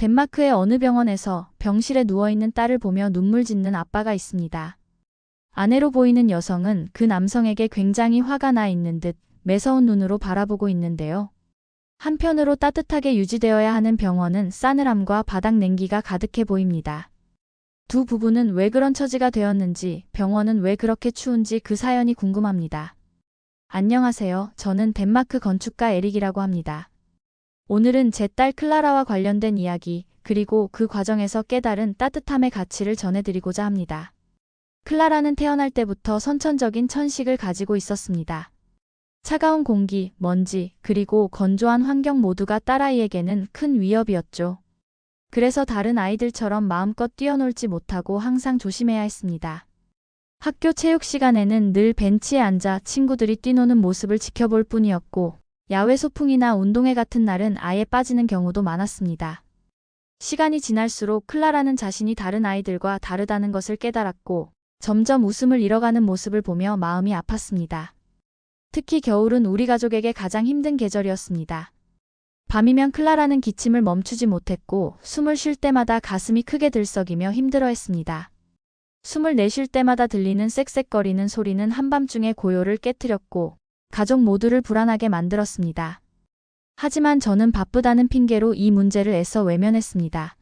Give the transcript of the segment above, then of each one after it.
덴마크의 어느 병원에서 병실에 누워있는 딸을 보며 눈물 짓는 아빠가 있습니다. 아내로 보이는 여성은 그 남성에게 굉장히 화가 나 있는 듯 매서운 눈으로 바라보고 있는데요. 한편으로 따뜻하게 유지되어야 하는 병원은 싸늘함과 바닥 냉기가 가득해 보입니다. 두 부부는 왜 그런 처지가 되었는지 병원은 왜 그렇게 추운지 그 사연이 궁금합니다. 안녕하세요. 저는 덴마크 건축가 에릭이라고 합니다. 오늘은 제 딸 클라라와 관련된 이야기, 그리고 그 과정에서 깨달은 따뜻함의 가치를 전해드리고자 합니다. 클라라는 태어날 때부터 선천적인 천식을 가지고 있었습니다. 차가운 공기, 먼지, 그리고 건조한 환경 모두가 딸아이에게는 큰 위협이었죠. 그래서 다른 아이들처럼 마음껏 뛰어놀지 못하고 항상 조심해야 했습니다. 학교 체육 시간에는 늘 벤치에 앉아 친구들이 뛰노는 모습을 지켜볼 뿐이었고, 야외 소풍이나 운동회 같은 날은 아예 빠지는 경우도 많았습니다. 시간이 지날수록 클라라는 자신이 다른 아이들과 다르다는 것을 깨달았고, 점점 웃음을 잃어가는 모습을 보며 마음이 아팠습니다. 특히 겨울은 우리 가족에게 가장 힘든 계절이었습니다. 밤이면 클라라는 기침을 멈추지 못했고 숨을 쉴 때마다 가슴이 크게 들썩이며 힘들어했습니다. 숨을 내쉴 때마다 들리는 쌕쌕거리는 소리는 한밤중에 고요를 깨뜨렸고 가족 모두를 불안하게 만들었습니다. 하지만 저는 바쁘다는 핑계로 이 문제를 애써 외면했습니다.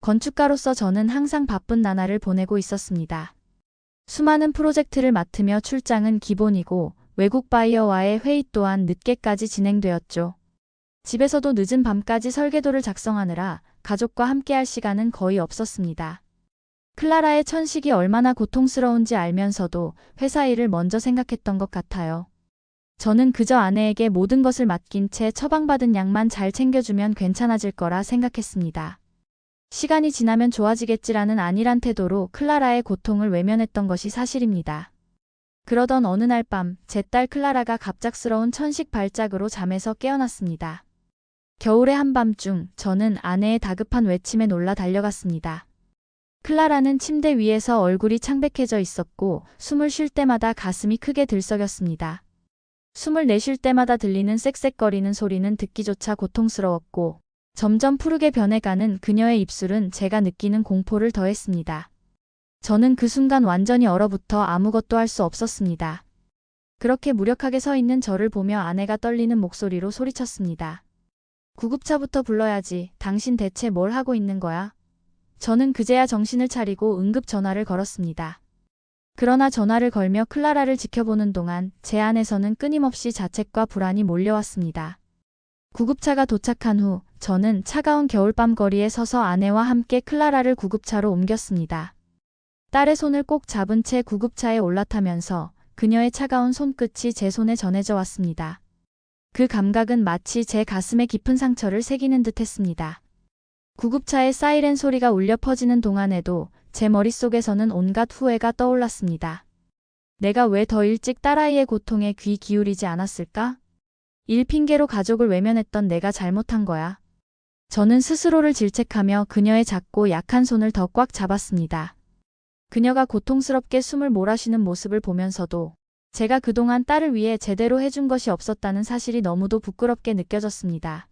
건축가로서 저는 항상 바쁜 나날을 보내고 있었습니다. 수많은 프로젝트를 맡으며 출장은 기본이고 외국 바이어와의 회의 또한 늦게까지 진행되었죠. 집에서도 늦은 밤까지 설계도를 작성하느라 가족과 함께할 시간은 거의 없었습니다. 클라라의 천식이 얼마나 고통스러운지 알면서도 회사 일을 먼저 생각했던 것 같아요. 저는 그저 아내에게 모든 것을 맡긴 채 처방받은 약만 잘 챙겨주면 괜찮아질 거라 생각했습니다. 시간이 지나면 좋아지겠지라는 안일한 태도로 클라라의 고통을 외면했던 것이 사실입니다. 그러던 어느 날 밤, 제 딸 클라라가 갑작스러운 천식 발작으로 잠에서 깨어났습니다. 겨울의 한밤중, 저는 아내의 다급한 외침에 놀라 달려갔습니다. 클라라는 침대 위에서 얼굴이 창백해져 있었고, 숨을 쉴 때마다 가슴이 크게 들썩였습니다. 숨을 내쉴 때마다 들리는 쌕쌕거리는 소리는 듣기조차 고통스러웠고, 점점 푸르게 변해가는 그녀의 입술은 제가 느끼는 공포를 더했습니다. 저는 그 순간 완전히 얼어붙어 아무것도 할 수 없었습니다. 그렇게 무력하게 서 있는 저를 보며 아내가 떨리는 목소리로 소리쳤습니다. 구급차부터 불러야지. 당신 대체 뭘 하고 있는 거야? 저는 그제야 정신을 차리고 응급 전화를 걸었습니다. 그러나 전화를 걸며 클라라를 지켜보는 동안 제 안에서는 끊임없이 자책과 불안이 몰려왔습니다. 구급차가 도착한 후 저는 차가운 겨울밤 거리에 서서 아내와 함께 클라라를 구급차로 옮겼습니다. 딸의 손을 꼭 잡은 채 구급차에 올라타면서 그녀의 차가운 손끝이 제 손에 전해져 왔습니다. 그 감각은 마치 제 가슴에 깊은 상처를 새기는 듯 했습니다. 구급차의 사이렌 소리가 울려 퍼지는 동안에도 제 머릿속에서는 온갖 후회가 떠올랐습니다. 내가 왜 더 일찍 딸아이의 고통에 귀 기울이지 않았을까? 일 핑계로 가족을 외면했던 내가 잘못한 거야. 저는 스스로를 질책하며 그녀의 작고 약한 손을 더 꽉 잡았습니다. 그녀가 고통스럽게 숨을 몰아쉬는 모습을 보면서도 제가 그동안 딸을 위해 제대로 해준 것이 없었다는 사실이 너무도 부끄럽게 느껴졌습니다.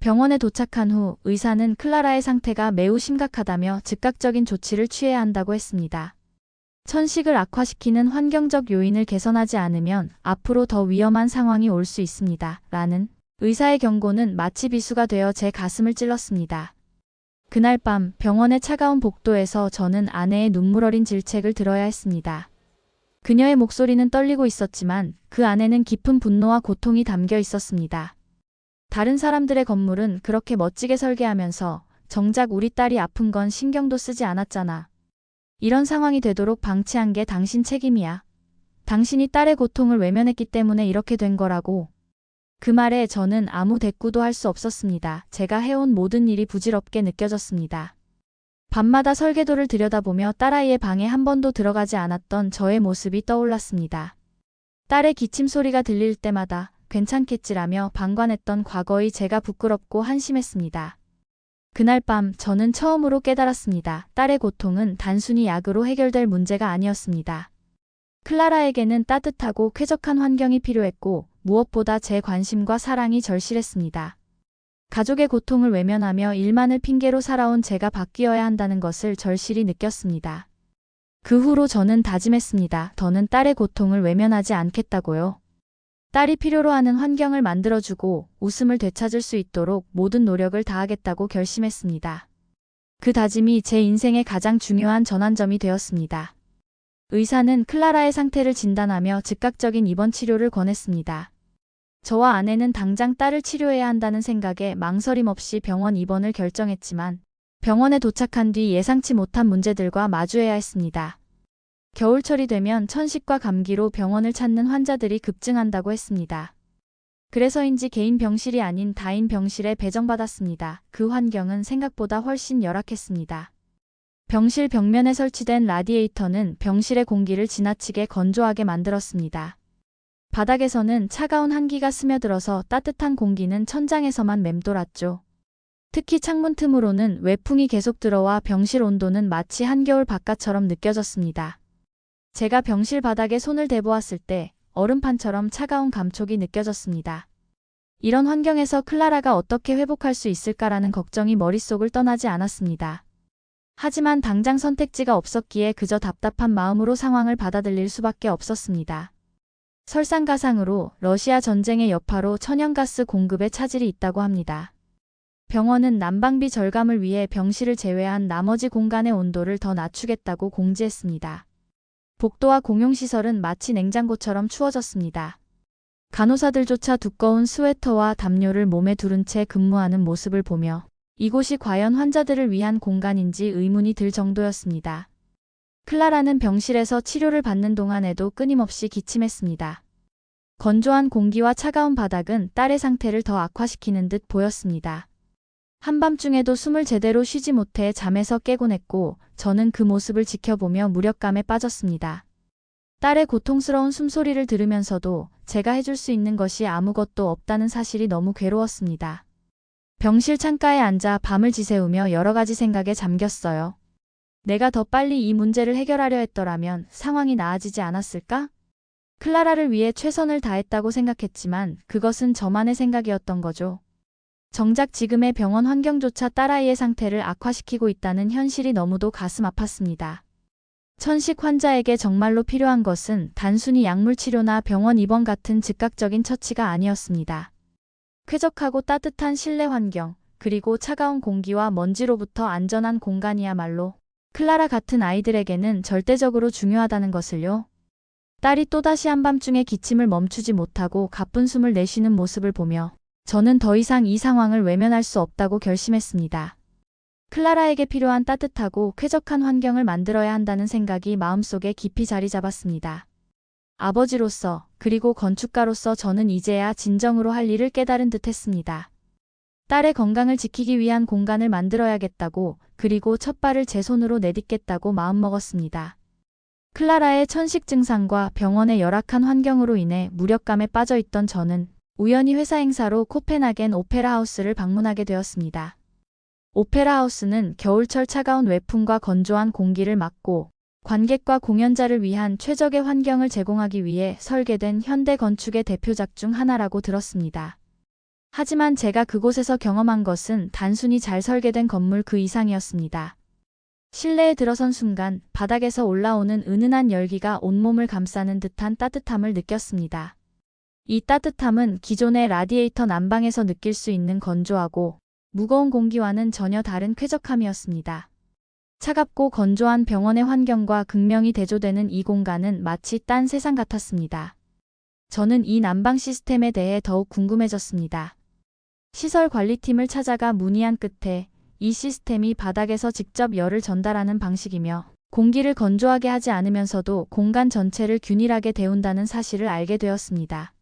병원에 도착한 후 의사는 클라라의 상태가 매우 심각하다며 즉각적인 조치를 취해야 한다고 했습니다. 천식을 악화시키는 환경적 요인을 개선하지 않으면 앞으로 더 위험한 상황이 올 수 있습니다. 라는 의사의 경고는 마치 비수가 되어 제 가슴을 찔렀습니다. 그날 밤 병원의 차가운 복도에서 저는 아내의 눈물 어린 질책을 들어야 했습니다. 그녀의 목소리는 떨리고 있었지만 그 안에는 깊은 분노와 고통이 담겨 있었습니다. 다른 사람들의 건물은 그렇게 멋지게 설계하면서 정작 우리 딸이 아픈 건 신경도 쓰지 않았잖아. 이런 상황이 되도록 방치한 게 당신 책임이야. 당신이 딸의 고통을 외면했기 때문에 이렇게 된 거라고. 그 말에 저는 아무 대꾸도 할 수 없었습니다. 제가 해온 모든 일이 부질없게 느껴졌습니다. 밤마다 설계도를 들여다보며 딸아이의 방에 한 번도 들어가지 않았던 저의 모습이 떠올랐습니다. 딸의 기침 소리가 들릴 때마다 괜찮겠지라며 방관했던 과거의 제가 부끄럽고 한심했습니다. 그날 밤 저는 처음으로 깨달았습니다. 딸의 고통은 단순히 약으로 해결될 문제가 아니었습니다. 클라라에게는 따뜻하고 쾌적한 환경이 필요했고 무엇보다 제 관심과 사랑이 절실했습니다. 가족의 고통을 외면하며 일만을 핑계로 살아온 제가 바뀌어야 한다는 것을 절실히 느꼈습니다. 그 후로 저는 다짐했습니다. 더는 딸의 고통을 외면하지 않겠다고요. 딸이 필요로 하는 환경을 만들어주고 웃음을 되찾을 수 있도록 모든 노력을 다하겠다고 결심했습니다. 그 다짐이 제 인생의 가장 중요한 전환점이 되었습니다. 의사는 클라라의 상태를 진단하며 즉각적인 입원 치료를 권했습니다. 저와 아내는 당장 딸을 치료해야 한다는 생각에 망설임 없이 병원 입원을 결정했지만 병원에 도착한 뒤 예상치 못한 문제들과 마주해야 했습니다. 겨울철이 되면 천식과 감기로 병원을 찾는 환자들이 급증한다고 했습니다. 그래서인지 개인 병실이 아닌 다인 병실에 배정받았습니다. 그 환경은 생각보다 훨씬 열악했습니다. 병실 벽면에 설치된 라디에이터는 병실의 공기를 지나치게 건조하게 만들었습니다. 바닥에서는 차가운 한기가 스며들어서 따뜻한 공기는 천장에서만 맴돌았죠. 특히 창문 틈으로는 외풍이 계속 들어와 병실 온도는 마치 한겨울 바깥처럼 느껴졌습니다. 제가 병실 바닥에 손을 대보았을 때 얼음판처럼 차가운 감촉이 느껴졌습니다. 이런 환경에서 클라라가 어떻게 회복할 수 있을까라는 걱정이 머릿속을 떠나지 않았습니다. 하지만 당장 선택지가 없었기에 그저 답답한 마음으로 상황을 받아들일 수밖에 없었습니다. 설상가상으로 러시아 전쟁의 여파로 천연가스 공급에 차질이 있다고 합니다. 병원은 난방비 절감을 위해 병실을 제외한 나머지 공간의 온도를 더 낮추겠다고 공지했습니다. 복도와 공용시설은 마치 냉장고처럼 추워졌습니다. 간호사들조차 두꺼운 스웨터와 담요를 몸에 두른 채 근무하는 모습을 보며 이곳이 과연 환자들을 위한 공간인지 의문이 들 정도였습니다. 클라라는 병실에서 치료를 받는 동안에도 끊임없이 기침했습니다. 건조한 공기와 차가운 바닥은 딸의 상태를 더 악화시키는 듯 보였습니다. 한밤중에도 숨을 제대로 쉬지 못해 잠에서 깨곤 했고 저는 그 모습을 지켜보며 무력감에 빠졌습니다. 딸의 고통스러운 숨소리를 들으면서도 제가 해줄 수 있는 것이 아무것도 없다는 사실이 너무 괴로웠습니다. 병실 창가에 앉아 밤을 지새우며 여러 가지 생각에 잠겼어요. 내가 더 빨리 이 문제를 해결하려 했더라면 상황이 나아지지 않았을까? 클라라를 위해 최선을 다했다고 생각했지만 그것은 저만의 생각이었던 거죠. 정작 지금의 병원 환경조차 딸아이의 상태를 악화시키고 있다는 현실이 너무도 가슴 아팠습니다. 천식 환자에게 정말로 필요한 것은 단순히 약물 치료나 병원 입원 같은 즉각적인 처치가 아니었습니다. 쾌적하고 따뜻한 실내 환경, 그리고 차가운 공기와 먼지로부터 안전한 공간이야말로 클라라 같은 아이들에게는 절대적으로 중요하다는 것을요. 딸이 또다시 한밤중에 기침을 멈추지 못하고 가쁜 숨을 내쉬는 모습을 보며 저는 더 이상 이 상황을 외면할 수 없다고 결심했습니다. 클라라에게 필요한 따뜻하고 쾌적한 환경을 만들어야 한다는 생각이 마음속에 깊이 자리 잡았습니다. 아버지로서 그리고 건축가로서 저는 이제야 진정으로 할 일을 깨달은 듯 했습니다. 딸의 건강을 지키기 위한 공간을 만들어야겠다고 그리고 첫 발을 제 손으로 내딛겠다고 마음먹었습니다. 클라라의 천식 증상과 병원의 열악한 환경으로 인해 무력감에 빠져 있던 저는 우연히 회사 행사로 코펜하겐 오페라 하우스를 방문하게 되었습니다. 오페라 하우스는 겨울철 차가운 외풍과 건조한 공기를 막고 관객과 공연자를 위한 최적의 환경을 제공하기 위해 설계된 현대 건축의 대표작 중 하나라고 들었습니다. 하지만 제가 그곳에서 경험한 것은 단순히 잘 설계된 건물 그 이상이었습니다. 실내에 들어선 순간 바닥에서 올라오는 은은한 열기가 온몸을 감싸는 듯한 따뜻함을 느꼈습니다. 이 따뜻함은 기존의 라디에이터 난방에서 느낄 수 있는 건조하고 무거운 공기와는 전혀 다른 쾌적함이었습니다. 차갑고 건조한 병원의 환경과 극명히 대조되는 이 공간은 마치 딴 세상 같았습니다. 저는 이 난방 시스템에 대해 더욱 궁금해졌습니다. 시설 관리팀을 찾아가 문의한 끝에 이 시스템이 바닥에서 직접 열을 전달하는 방식이며 공기를 건조하게 하지 않으면서도 공간 전체를 균일하게 데운다는 사실을 알게 되었습니다.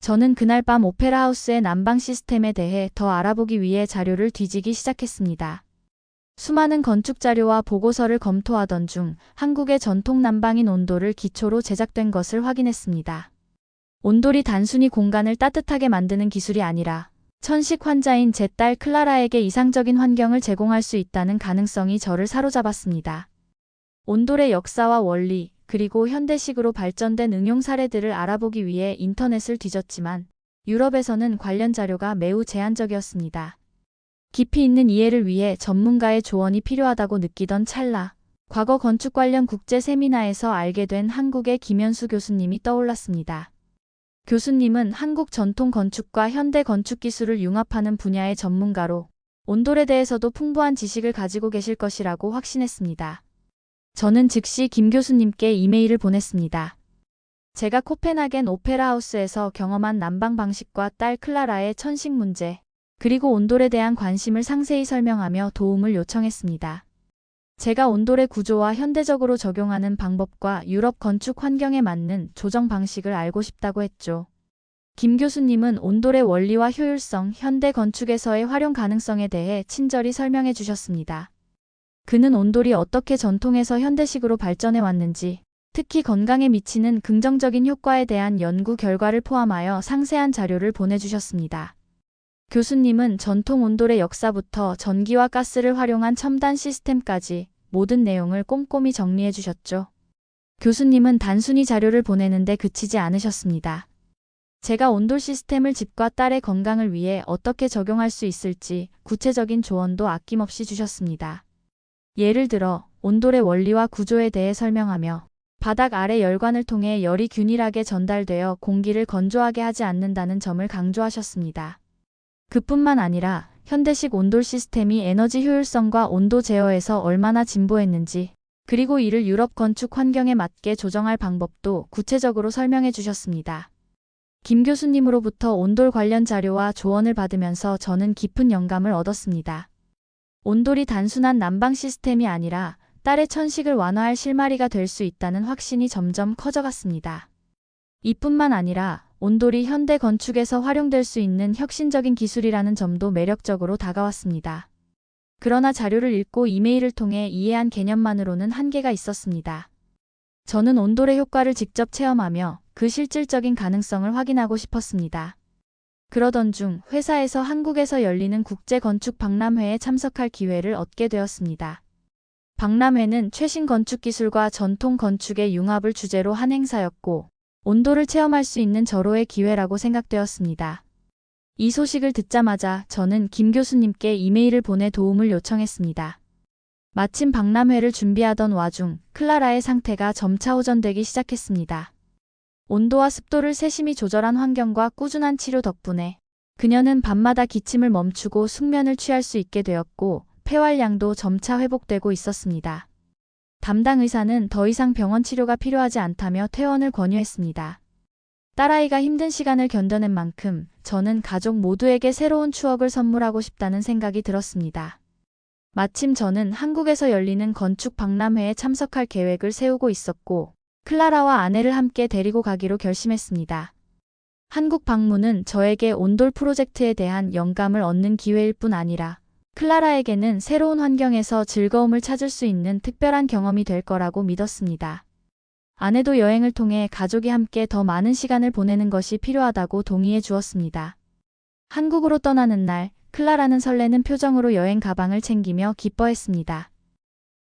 저는 그날 밤 오페라 하우스의 난방 시스템에 대해 더 알아보기 위해 자료를 뒤지기 시작했습니다. 수많은 건축 자료와 보고서를 검토하던 중 한국의 전통 난방인 온돌을 기초로 제작된 것을 확인했습니다. 온돌이 단순히 공간을 따뜻하게 만드는 기술이 아니라 천식 환자인 제 딸 클라라에게 이상적인 환경을 제공할 수 있다는 가능성이 저를 사로잡았습니다. 온돌의 역사와 원리, 그리고 현대식으로 발전된 응용 사례들을 알아보기 위해 인터넷을 뒤졌지만 유럽에서는 관련 자료가 매우 제한적이었습니다. 깊이 있는 이해를 위해 전문가의 조언이 필요하다고 느끼던 찰나, 과거 건축 관련 국제 세미나에서 알게 된 한국의 김현수 교수님이 떠올랐습니다. 교수님은 한국 전통 건축과 현대 건축 기술을 융합하는 분야의 전문가로 온돌에 대해서도 풍부한 지식을 가지고 계실 것이라고 확신했습니다. 저는 즉시 김 교수님께 이메일을 보냈습니다. 제가 코펜하겐 오페라 하우스에서 경험한 난방 방식과 딸 클라라의 천식 문제, 그리고 온돌에 대한 관심을 상세히 설명하며 도움을 요청했습니다. 제가 온돌의 구조와 현대적으로 적용하는 방법과 유럽 건축 환경에 맞는 조정 방식을 알고 싶다고 했죠. 김 교수님은 온돌의 원리와 효율성, 현대 건축에서의 활용 가능성에 대해 친절히 설명해 주셨습니다. 그는 온돌이 어떻게 전통에서 현대식으로 발전해 왔는지, 특히 건강에 미치는 긍정적인 효과에 대한 연구 결과를 포함하여 상세한 자료를 보내주셨습니다. 교수님은 전통 온돌의 역사부터 전기와 가스를 활용한 첨단 시스템까지 모든 내용을 꼼꼼히 정리해 주셨죠. 교수님은 단순히 자료를 보내는데 그치지 않으셨습니다. 제가 온돌 시스템을 집과 딸의 건강을 위해 어떻게 적용할 수 있을지 구체적인 조언도 아낌없이 주셨습니다. 예를 들어 온돌의 원리와 구조에 대해 설명하며 바닥 아래 열관을 통해 열이 균일하게 전달되어 공기를 건조하게 하지 않는다는 점을 강조하셨습니다. 그뿐만 아니라 현대식 온돌 시스템이 에너지 효율성과 온도 제어에서 얼마나 진보했는지, 그리고 이를 유럽 건축 환경에 맞게 조정할 방법도 구체적으로 설명해 주셨습니다. 김 교수님으로부터 온돌 관련 자료와 조언을 받으면서 저는 깊은 영감을 얻었습니다. 온돌이 단순한 난방 시스템이 아니라 딸의 천식을 완화할 실마리가 될 수 있다는 확신이 점점 커져갔습니다. 이뿐만 아니라 온돌이 현대 건축에서 활용될 수 있는 혁신적인 기술이라는 점도 매력적으로 다가왔습니다. 그러나 자료를 읽고 이메일을 통해 이해한 개념만으로는 한계가 있었습니다. 저는 온돌의 효과를 직접 체험하며 그 실질적인 가능성을 확인하고 싶었습니다. 그러던 중 회사에서 한국에서 열리는 국제 건축 박람회에 참석할 기회를 얻게 되었습니다. 박람회는 최신 건축 기술과 전통 건축의 융합을 주제로 한 행사였고, 온도를 체험할 수 있는 절호의 기회라고 생각되었습니다. 이 소식을 듣자마자 저는 김 교수님께 이메일을 보내 도움을 요청했습니다. 마침 박람회를 준비하던 와중 클라라의 상태가 점차 호전되기 시작했습니다. 온도와 습도를 세심히 조절한 환경과 꾸준한 치료 덕분에 그녀는 밤마다 기침을 멈추고 숙면을 취할 수 있게 되었고 폐활량도 점차 회복되고 있었습니다. 담당 의사는 더 이상 병원 치료가 필요하지 않다며 퇴원을 권유했습니다. 딸아이가 힘든 시간을 견뎌낸 만큼 저는 가족 모두에게 새로운 추억을 선물하고 싶다는 생각이 들었습니다. 마침 저는 한국에서 열리는 건축 박람회에 참석할 계획을 세우고 있었고, 클라라와 아내를 함께 데리고 가기로 결심했습니다. 한국 방문은 저에게 온돌 프로젝트에 대한 영감을 얻는 기회일 뿐 아니라 클라라에게는 새로운 환경에서 즐거움을 찾을 수 있는 특별한 경험이 될 거라고 믿었습니다. 아내도 여행을 통해 가족이 함께 더 많은 시간을 보내는 것이 필요하다고 동의해 주었습니다. 한국으로 떠나는 날, 클라라는 설레는 표정으로 여행 가방을 챙기며 기뻐했습니다.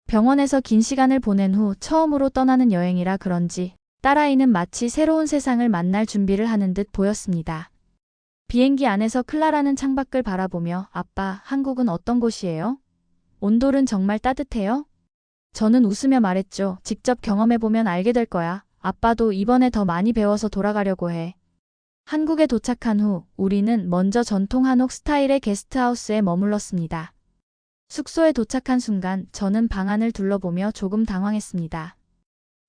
병원에서 긴 시간을 보낸 후 처음으로 떠나는 여행이라 그런지 딸아이는 마치 새로운 세상을 만날 준비를 하는 듯 보였습니다. 비행기 안에서 클라라는 창밖을 바라보며 아빠, 한국은 어떤 곳이에요? 온돌은 정말 따뜻해요? 저는 웃으며 말했죠. 직접 경험해보면 알게 될 거야. 아빠도 이번에 더 많이 배워서 돌아가려고 해. 한국에 도착한 후 우리는 먼저 전통 한옥 스타일의 게스트하우스에 머물렀습니다. 숙소에 도착한 순간 저는 방 안을 둘러보며 조금 당황했습니다.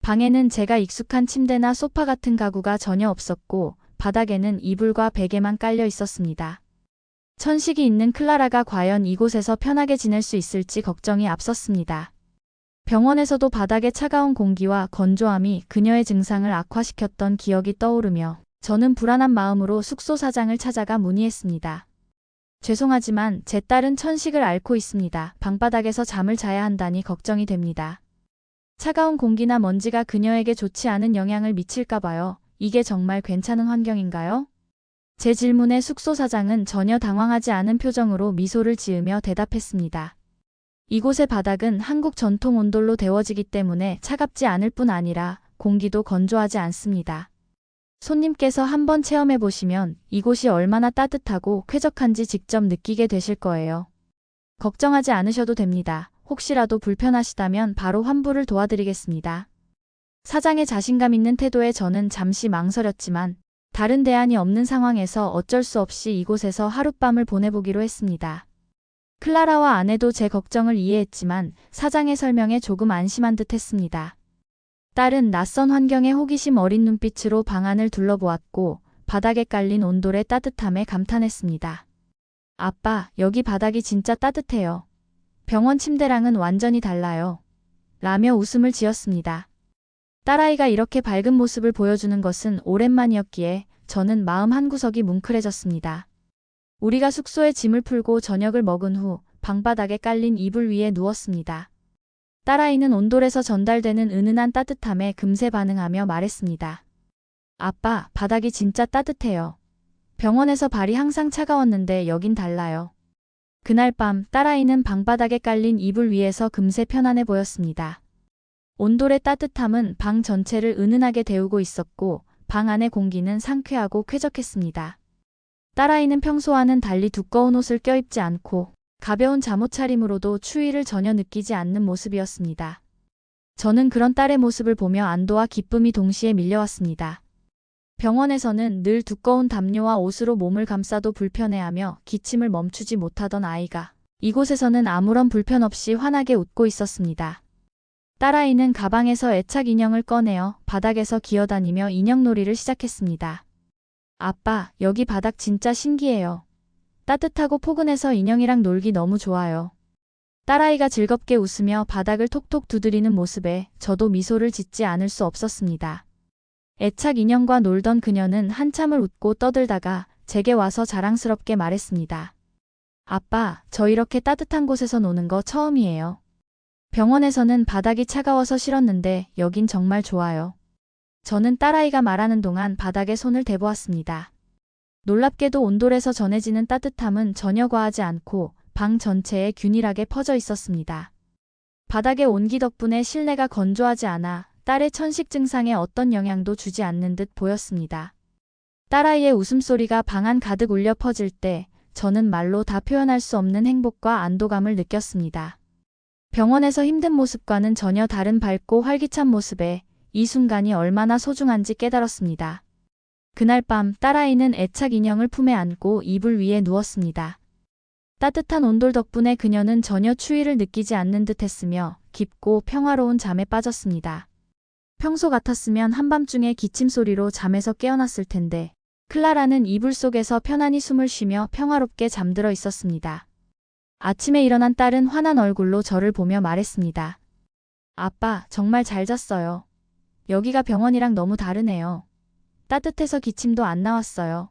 방에는 제가 익숙한 침대나 소파 같은 가구가 전혀 없었고 바닥에는 이불과 베개만 깔려 있었습니다. 천식이 있는 클라라가 과연 이곳에서 편하게 지낼 수 있을지 걱정이 앞섰습니다. 병원에서도 바닥의 차가운 공기와 건조함이 그녀의 증상을 악화시켰던 기억이 떠오르며 저는 불안한 마음으로 숙소 사장을 찾아가 문의했습니다. 죄송하지만 제 딸은 천식을 앓고 있습니다. 방바닥에서 잠을 자야 한다니 걱정이 됩니다. 차가운 공기나 먼지가 그녀에게 좋지 않은 영향을 미칠까 봐요. 이게 정말 괜찮은 환경인가요? 제 질문에 숙소 사장은 전혀 당황하지 않은 표정으로 미소를 지으며 대답했습니다. 이곳의 바닥은 한국 전통 온돌로 데워지기 때문에 차갑지 않을 뿐 아니라 공기도 건조하지 않습니다. 손님께서 한번 체험해 보시면 이곳이 얼마나 따뜻하고 쾌적한지 직접 느끼게 되실 거예요. 걱정하지 않으셔도 됩니다. 혹시라도 불편하시다면 바로 환불을 도와드리겠습니다. 사장의 자신감 있는 태도에 저는 잠시 망설였지만 다른 대안이 없는 상황에서 어쩔 수 없이 이곳에서 하룻밤을 보내보기로 했습니다. 클라라와 아내도 제 걱정을 이해했지만 사장의 설명에 조금 안심한 듯 했습니다. 딸은 낯선 환경에 호기심 어린 눈빛으로 방 안을 둘러보았고 바닥에 깔린 온돌의 따뜻함에 감탄했습니다. 아빠, 여기 바닥이 진짜 따뜻해요. 병원 침대랑은 완전히 달라요. 라며 웃음을 지었습니다. 딸아이가 이렇게 밝은 모습을 보여주는 것은 오랜만이었기에 저는 마음 한구석이 뭉클해졌습니다. 우리가 숙소에 짐을 풀고 저녁을 먹은 후 방바닥에 깔린 이불 위에 누웠습니다. 딸아이는 온돌에서 전달되는 은은한 따뜻함에 금세 반응하며 말했습니다. 아빠, 바닥이 진짜 따뜻해요. 병원에서 발이 항상 차가웠는데 여긴 달라요. 그날 밤 딸아이는 방바닥에 깔린 이불 위에서 금세 편안해 보였습니다. 온돌의 따뜻함은 방 전체를 은은하게 데우고 있었고 방 안의 공기는 상쾌하고 쾌적했습니다. 딸아이는 평소와는 달리 두꺼운 옷을 껴입지 않고 가벼운 잠옷 차림으로도 추위를 전혀 느끼지 않는 모습이었습니다. 저는 그런 딸의 모습을 보며 안도와 기쁨이 동시에 밀려왔습니다. 병원에서는 늘 두꺼운 담요와 옷으로 몸을 감싸도 불편해하며 기침을 멈추지 못하던 아이가 이곳에서는 아무런 불편 없이 환하게 웃고 있었습니다. 딸아이는 가방에서 애착 인형을 꺼내어 바닥에서 기어다니며 인형놀이를 시작했습니다. 아빠, 여기 바닥 진짜 신기해요. 따뜻하고 포근해서 인형이랑 놀기 너무 좋아요. 딸아이가 즐겁게 웃으며 바닥을 톡톡 두드리는 모습에 저도 미소를 짓지 않을 수 없었습니다. 애착 인형과 놀던 그녀는 한참을 웃고 떠들다가 제게 와서 자랑스럽게 말했습니다. 아빠, 저 이렇게 따뜻한 곳에서 노는 거 처음이에요. 병원에서는 바닥이 차가워서 싫었는데 여긴 정말 좋아요. 저는 딸아이가 말하는 동안 바닥에 손을 대보았습니다. 놀랍게도 온돌에서 전해지는 따뜻함은 전혀 과하지 않고 방 전체에 균일하게 퍼져 있었습니다. 바닥의 온기 덕분에 실내가 건조하지 않아 딸의 천식 증상에 어떤 영향도 주지 않는 듯 보였습니다. 딸아이의 웃음소리가 방 안 가득 울려 퍼질 때 저는 말로 다 표현할 수 없는 행복과 안도감을 느꼈습니다. 병원에서 힘든 모습과는 전혀 다른 밝고 활기찬 모습에 이 순간이 얼마나 소중한지 깨달았습니다. 그날 밤 딸아이는 애착 인형을 품에 안고 이불 위에 누웠습니다. 따뜻한 온돌 덕분에 그녀는 전혀 추위를 느끼지 않는 듯 했으며 깊고 평화로운 잠에 빠졌습니다. 평소 같았으면 한밤중에 기침 소리로 잠에서 깨어났을 텐데 클라라는 이불 속에서 편안히 숨을 쉬며 평화롭게 잠들어 있었습니다. 아침에 일어난 딸은 환한 얼굴로 저를 보며 말했습니다. 아빠, 정말 잘 잤어요. 여기가 병원이랑 너무 다르네요. 따뜻해서 기침도 안 나왔어요.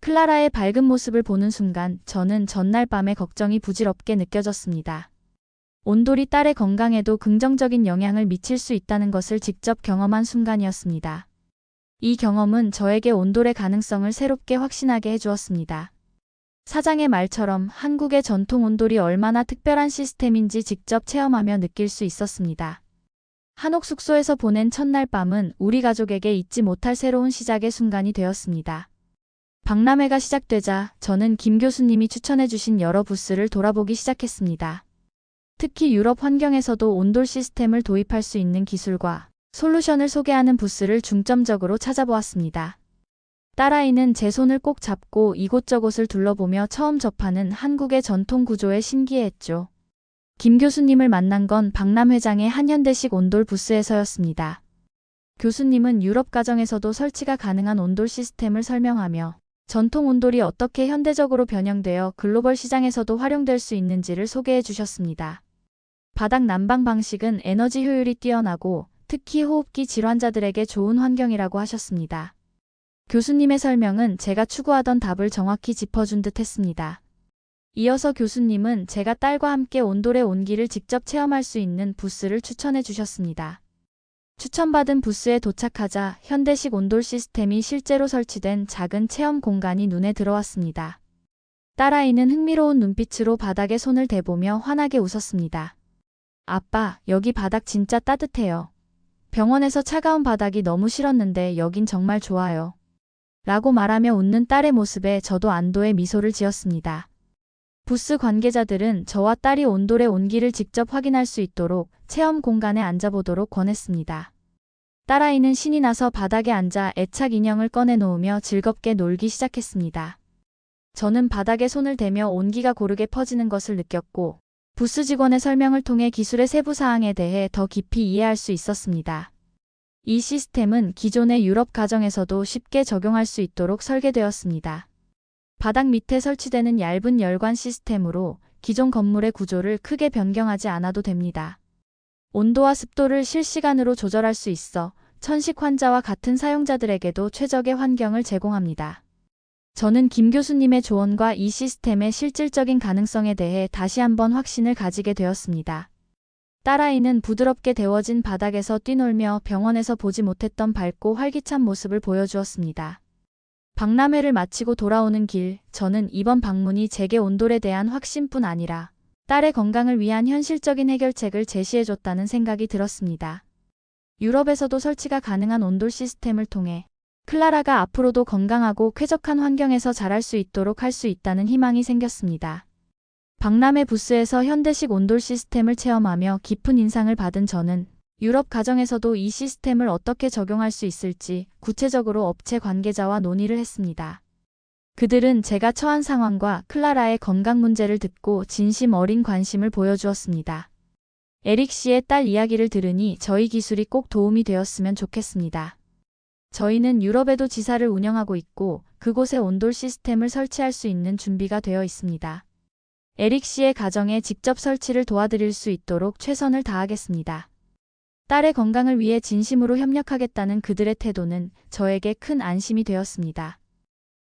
클라라의 밝은 모습을 보는 순간 저는 전날 밤의 걱정이 부질없게 느껴졌습니다. 온돌이 딸의 건강에도 긍정적인 영향을 미칠 수 있다는 것을 직접 경험한 순간이었습니다. 이 경험은 저에게 온돌의 가능성을 새롭게 확신하게 해주었습니다. 사장의 말처럼 한국의 전통 온돌이 얼마나 특별한 시스템인지 직접 체험하며 느낄 수 있었습니다. 한옥 숙소에서 보낸 첫날 밤은 우리 가족에게 잊지 못할 새로운 시작의 순간이 되었습니다. 박람회가 시작되자 저는 김 교수님이 추천해주신 여러 부스를 돌아보기 시작했습니다. 특히 유럽 환경에서도 온돌 시스템을 도입할 수 있는 기술과 솔루션을 소개하는 부스를 중점적으로 찾아보았습니다. 딸아이는 제 손을 꼭 잡고 이곳저곳을 둘러보며 처음 접하는 한국의 전통 구조에 신기해했죠. 김 교수님을 만난 건 박람회장의 한현대식 온돌 부스에서였습니다. 교수님은 유럽 가정에서도 설치가 가능한 온돌 시스템을 설명하며 전통 온돌이 어떻게 현대적으로 변형되어 글로벌 시장에서도 활용될 수 있는지를 소개해 주셨습니다. 바닥 난방 방식은 에너지 효율이 뛰어나고 특히 호흡기 질환자들에게 좋은 환경이라고 하셨습니다. 교수님의 설명은 제가 추구하던 답을 정확히 짚어준 듯 했습니다. 이어서 교수님은 제가 딸과 함께 온돌의 온기를 직접 체험할 수 있는 부스를 추천해 주셨습니다. 추천받은 부스에 도착하자 현대식 온돌 시스템이 실제로 설치된 작은 체험 공간이 눈에 들어왔습니다. 딸아이는 흥미로운 눈빛으로 바닥에 손을 대보며 환하게 웃었습니다. 아빠, 여기 바닥 진짜 따뜻해요. 병원에서 차가운 바닥이 너무 싫었는데 여긴 정말 좋아요. 라고 말하며 웃는 딸의 모습에 저도 안도의 미소를 지었습니다. 부스 관계자들은 저와 딸이 온돌의 온기를 직접 확인할 수 있도록 체험 공간에 앉아보도록 권했습니다. 딸아이는 신이 나서 바닥에 앉아 애착 인형을 꺼내 놓으며 즐겁게 놀기 시작했습니다. 저는 바닥에 손을 대며 온기가 고르게 퍼지는 것을 느꼈고 부스 직원의 설명을 통해 기술의 세부 사항에 대해 더 깊이 이해할 수 있었습니다. 이 시스템은 기존의 유럽 가정에서도 쉽게 적용할 수 있도록 설계되었습니다. 바닥 밑에 설치되는 얇은 열관 시스템으로 기존 건물의 구조를 크게 변경하지 않아도 됩니다. 온도와 습도를 실시간으로 조절할 수 있어 천식 환자와 같은 사용자들에게도 최적의 환경을 제공합니다. 저는 김 교수님의 조언과 이 시스템의 실질적인 가능성에 대해 다시 한번 확신을 가지게 되었습니다. 딸아이는 부드럽게 데워진 바닥에서 뛰놀며 병원에서 보지 못했던 밝고 활기찬 모습을 보여주었습니다. 박람회를 마치고 돌아오는 길, 저는 이번 방문이 제게 온돌에 대한 확신뿐 아니라 딸의 건강을 위한 현실적인 해결책을 제시해줬다는 생각이 들었습니다. 유럽에서도 설치가 가능한 온돌 시스템을 통해 클라라가 앞으로도 건강하고 쾌적한 환경에서 자랄 수 있도록 할 수 있다는 희망이 생겼습니다. 박람회 부스에서 현대식 온돌 시스템을 체험하며 깊은 인상을 받은 저는 유럽 가정에서도 이 시스템을 어떻게 적용할 수 있을지 구체적으로 업체 관계자와 논의를 했습니다. 그들은 제가 처한 상황과 클라라의 건강 문제를 듣고 진심 어린 관심을 보여주었습니다. 에릭 씨의 딸 이야기를 들으니 저희 기술이 꼭 도움이 되었으면 좋겠습니다. 저희는 유럽에도 지사를 운영하고 있고 그곳에 온돌 시스템을 설치할 수 있는 준비가 되어 있습니다. 에릭 씨의 가정에 직접 설치를 도와드릴 수 있도록 최선을 다하겠습니다. 딸의 건강을 위해 진심으로 협력하겠다는 그들의 태도는 저에게 큰 안심이 되었습니다.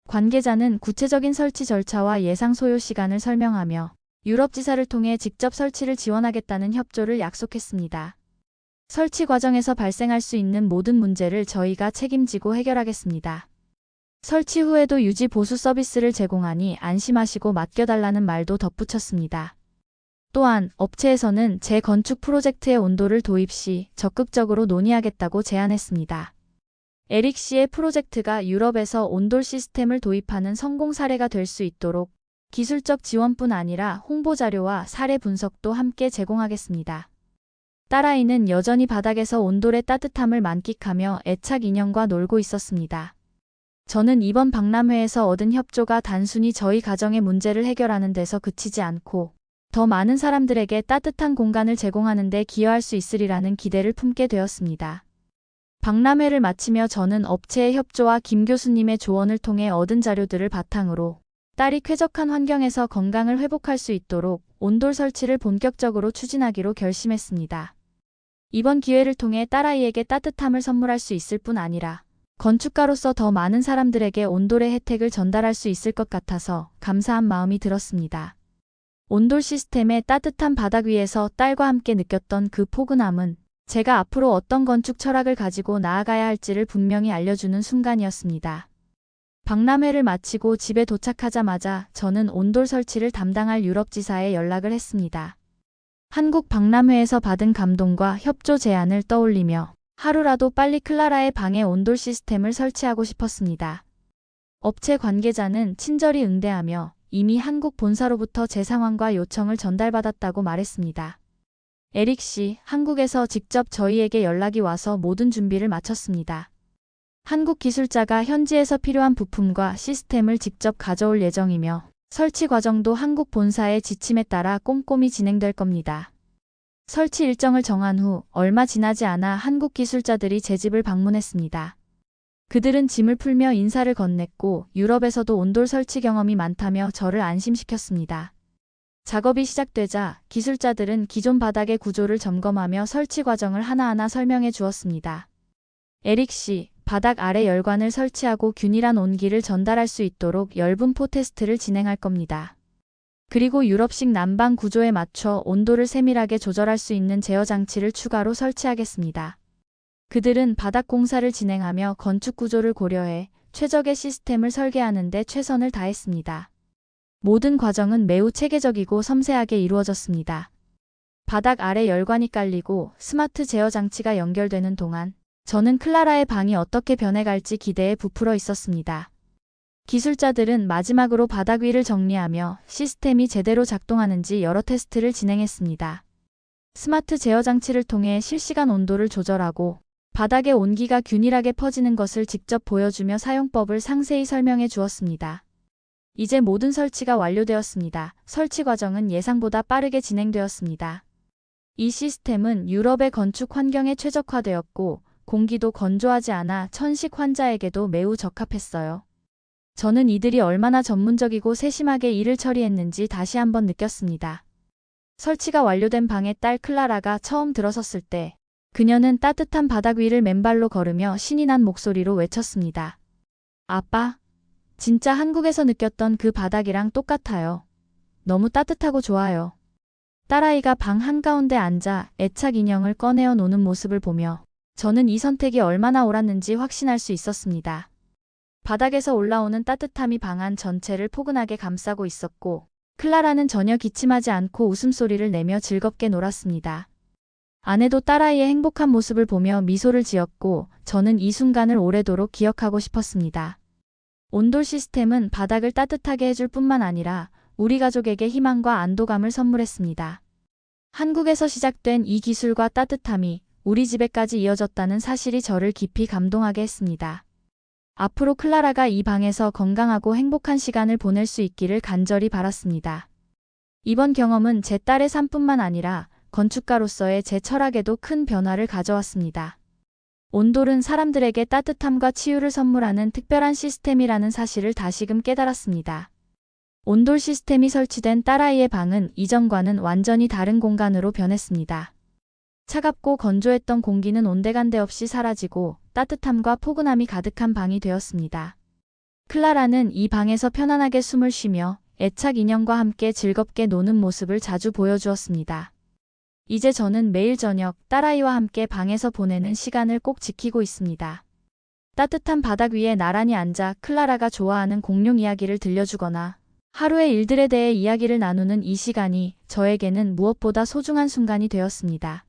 관계자는 구체적인 설치 절차와 예상 소요 시간을 설명하며 유럽 지사를 통해 직접 설치를 지원하겠다는 협조를 약속했습니다. 설치 과정에서 발생할 수 있는 모든 문제를 저희가 책임지고 해결하겠습니다. 설치 후에도 유지 보수 서비스를 제공하니 안심하시고 맡겨달라는 말도 덧붙였습니다. 또한 업체에서는 재건축 프로젝트의 온도를 도입 시 적극적으로 논의하겠다고 제안했습니다. 에릭 씨의 프로젝트가 유럽에서 온돌 시스템을 도입하는 성공 사례가 될 수 있도록 기술적 지원뿐 아니라 홍보 자료와 사례 분석도 함께 제공하겠습니다. 딸아이는 여전히 바닥에서 온돌의 따뜻함을 만끽하며 애착 인형과 놀고 있었습니다. 저는 이번 박람회에서 얻은 협조가 단순히 저희 가정의 문제를 해결하는 데서 그치지 않고 더 많은 사람들에게 따뜻한 공간을 제공하는 데 기여할 수 있으리라는 기대를 품게 되었습니다. 박람회를 마치며 저는 업체의 협조와 김 교수님의 조언을 통해 얻은 자료들을 바탕으로 딸이 쾌적한 환경에서 건강을 회복할 수 있도록 온돌 설치를 본격적으로 추진하기로 결심했습니다. 이번 기회를 통해 딸아이에게 따뜻함을 선물할 수 있을 뿐 아니라 건축가로서 더 많은 사람들에게 온돌의 혜택을 전달할 수 있을 것 같아서 감사한 마음이 들었습니다. 온돌 시스템의 따뜻한 바닥 위에서 딸과 함께 느꼈던 그 포근함은 제가 앞으로 어떤 건축 철학을 가지고 나아가야 할지를 분명히 알려주는 순간이었습니다. 박람회를 마치고 집에 도착하자마자 저는 온돌 설치를 담당할 유럽지사에 연락을 했습니다. 한국 박람회에서 받은 감동과 협조 제안을 떠올리며 하루라도 빨리 클라라의 방에 온돌 시스템을 설치하고 싶었습니다. 업체 관계자는 친절히 응대하며 이미 한국 본사로부터 제 상황과 요청을 전달받았다고 말했습니다. 에릭 씨, 한국에서 직접 저희에게 연락이 와서 모든 준비를 마쳤습니다. 한국 기술자가 현지에서 필요한 부품과 시스템을 직접 가져올 예정이며 설치 과정도 한국 본사의 지침에 따라 꼼꼼히 진행될 겁니다. 설치 일정을 정한 후 얼마 지나지 않아 한국 기술자들이 제 집을 방문했습니다. 그들은 짐을 풀며 인사를 건넸고 유럽에서도 온돌 설치 경험이 많다며 저를 안심시켰습니다. 작업이 시작되자 기술자들은 기존 바닥의 구조를 점검하며 설치 과정을 하나하나 설명해 주었습니다. 에릭 씨, 바닥 아래 열관을 설치하고 균일한 온기를 전달할 수 있도록 열분포 테스트를 진행할 겁니다. 그리고 유럽식 난방 구조에 맞춰 온도를 세밀하게 조절할 수 있는 제어 장치를 추가로 설치하겠습니다. 그들은 바닥 공사를 진행하며 건축 구조를 고려해 최적의 시스템을 설계하는 데 최선을 다했습니다. 모든 과정은 매우 체계적이고 섬세하게 이루어졌습니다. 바닥 아래 열관이 깔리고 스마트 제어 장치가 연결되는 동안 저는 클라라의 방이 어떻게 변해갈지 기대에 부풀어 있었습니다. 기술자들은 마지막으로 바닥 위를 정리하며 시스템이 제대로 작동하는지 여러 테스트를 진행했습니다. 스마트 제어 장치를 통해 실시간 온도를 조절하고 바닥의 온기가 균일하게 퍼지는 것을 직접 보여주며 사용법을 상세히 설명해 주었습니다. 이제 모든 설치가 완료되었습니다. 설치 과정은 예상보다 빠르게 진행되었습니다. 이 시스템은 유럽의 건축 환경에 최적화되었고 공기도 건조하지 않아 천식 환자에게도 매우 적합했어요. 저는 이들이 얼마나 전문적이고 세심하게 일을 처리했는지 다시 한번 느꼈습니다. 설치가 완료된 방에 딸 클라라가 처음 들어섰을 때 그녀는 따뜻한 바닥 위를 맨발로 걸으며 신이 난 목소리로 외쳤습니다. 아빠, 진짜 한국에서 느꼈던 그 바닥이랑 똑같아요. 너무 따뜻하고 좋아요. 딸아이가 방 한가운데 앉아 애착 인형을 꺼내어 노는 모습을 보며 저는 이 선택이 얼마나 옳았는지 확신할 수 있었습니다. 바닥에서 올라오는 따뜻함이 방 안 전체를 포근하게 감싸고 있었고 클라라는 전혀 기침하지 않고 웃음소리를 내며 즐겁게 놀았습니다. 아내도 딸아이의 행복한 모습을 보며 미소를 지었고 저는 이 순간을 오래도록 기억하고 싶었습니다. 온돌 시스템은 바닥을 따뜻하게 해줄 뿐만 아니라 우리 가족에게 희망과 안도감을 선물했습니다. 한국에서 시작된 이 기술과 따뜻함이 우리 집에까지 이어졌다는 사실이 저를 깊이 감동하게 했습니다. 앞으로 클라라가 이 방에서 건강하고 행복한 시간을 보낼 수 있기를 간절히 바랐습니다. 이번 경험은 제 딸의 삶뿐만 아니라 건축가로서의 제 철학에도 큰 변화를 가져왔습니다. 온돌은 사람들에게 따뜻함과 치유를 선물하는 특별한 시스템이라는 사실을 다시금 깨달았습니다. 온돌 시스템이 설치된 딸아이의 방은 이전과는 완전히 다른 공간으로 변했습니다. 차갑고 건조했던 공기는 온데간데 없이 사라지고 따뜻함과 포근함이 가득한 방이 되었습니다. 클라라는 이 방에서 편안하게 숨을 쉬며 애착 인형과 함께 즐겁게 노는 모습을 자주 보여주었습니다. 이제 저는 매일 저녁 딸아이와 함께 방에서 보내는 시간을 꼭 지키고 있습니다. 따뜻한 바닥 위에 나란히 앉아 클라라가 좋아하는 공룡 이야기를 들려주거나 하루의 일들에 대해 이야기를 나누는 이 시간이 저에게는 무엇보다 소중한 순간이 되었습니다.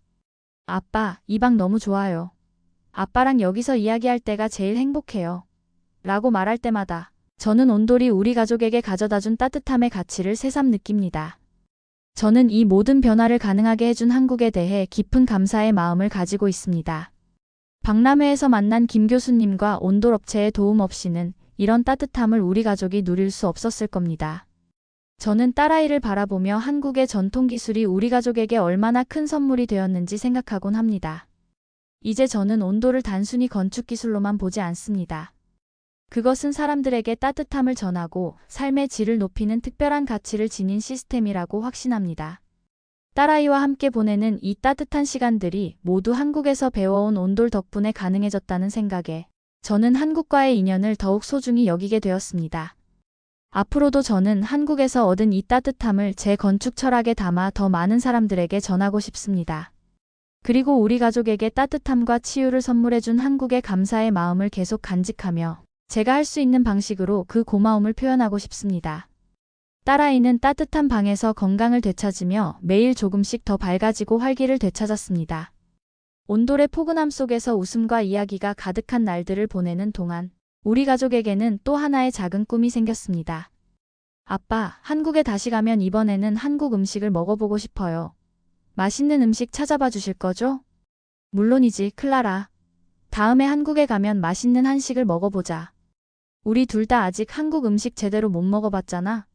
아빠, 이 방 너무 좋아요. 아빠랑 여기서 이야기할 때가 제일 행복해요. 라고 말할 때마다 저는 온돌이 우리 가족에게 가져다 준 따뜻함의 가치를 새삼 느낍니다. 저는 이 모든 변화를 가능하게 해준 한국에 대해 깊은 감사의 마음을 가지고 있습니다. 박람회에서 만난 김 교수님과 온돌업체의 도움 없이는 이런 따뜻함을 우리 가족이 누릴 수 없었을 겁니다. 저는 딸아이를 바라보며 한국의 전통 기술이 우리 가족에게 얼마나 큰 선물이 되었는지 생각하곤 합니다. 이제 저는 온도를 단순히 건축 기술로만 보지 않습니다. 그것은 사람들에게 따뜻함을 전하고 삶의 질을 높이는 특별한 가치를 지닌 시스템이라고 확신합니다. 딸아이와 함께 보내는 이 따뜻한 시간들이 모두 한국에서 배워온 온돌 덕분에 가능해졌다는 생각에 저는 한국과의 인연을 더욱 소중히 여기게 되었습니다. 앞으로도 저는 한국에서 얻은 이 따뜻함을 제 건축 철학에 담아 더 많은 사람들에게 전하고 싶습니다. 그리고 우리 가족에게 따뜻함과 치유를 선물해준 한국의 감사의 마음을 계속 간직하며 제가 할 수 있는 방식으로 그 고마움을 표현하고 싶습니다. 딸아이는 따뜻한 방에서 건강을 되찾으며 매일 조금씩 더 밝아지고 활기를 되찾았습니다. 온돌의 포근함 속에서 웃음과 이야기가 가득한 날들을 보내는 동안 우리 가족에게는 또 하나의 작은 꿈이 생겼습니다. 아빠, 한국에 다시 가면 이번에는 한국 음식을 먹어보고 싶어요. 맛있는 음식 찾아봐 주실 거죠? 물론이지, 클라라. 다음에 한국에 가면 맛있는 한식을 먹어보자. 우리 둘 다 아직 한국 음식 제대로 못 먹어봤잖아.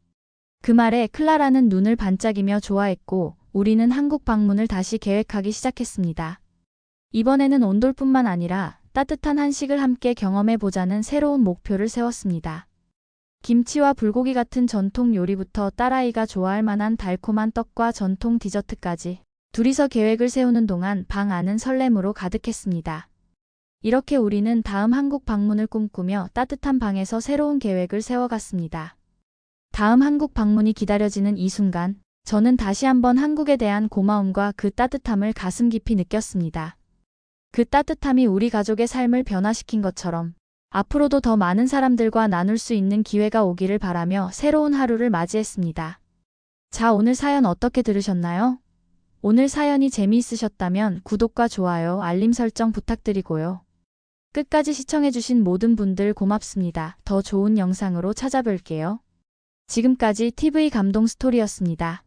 그 말에 클라라는 눈을 반짝이며 좋아했고 우리는 한국 방문을 다시 계획하기 시작했습니다. 이번에는 온돌뿐만 아니라 따뜻한 한식을 함께 경험해보자는 새로운 목표를 세웠습니다. 김치와 불고기 같은 전통 요리부터 딸아이가 좋아할 만한 달콤한 떡과 전통 디저트까지 둘이서 계획을 세우는 동안 방 안은 설렘으로 가득했습니다. 이렇게 우리는 다음 한국 방문을 꿈꾸며 따뜻한 방에서 새로운 계획을 세워갔습니다. 다음 한국 방문이 기다려지는 이 순간, 저는 다시 한번 한국에 대한 고마움과 그 따뜻함을 가슴 깊이 느꼈습니다. 그 따뜻함이 우리 가족의 삶을 변화시킨 것처럼 앞으로도 더 많은 사람들과 나눌 수 있는 기회가 오기를 바라며 새로운 하루를 맞이했습니다. 자, 오늘 사연 어떻게 들으셨나요? 오늘 사연이 재미있으셨다면 구독과 좋아요, 알림 설정 부탁드리고요. 끝까지 시청해주신 모든 분들 고맙습니다. 더 좋은 영상으로 찾아뵐게요. 지금까지 TV 감동 스토리였습니다.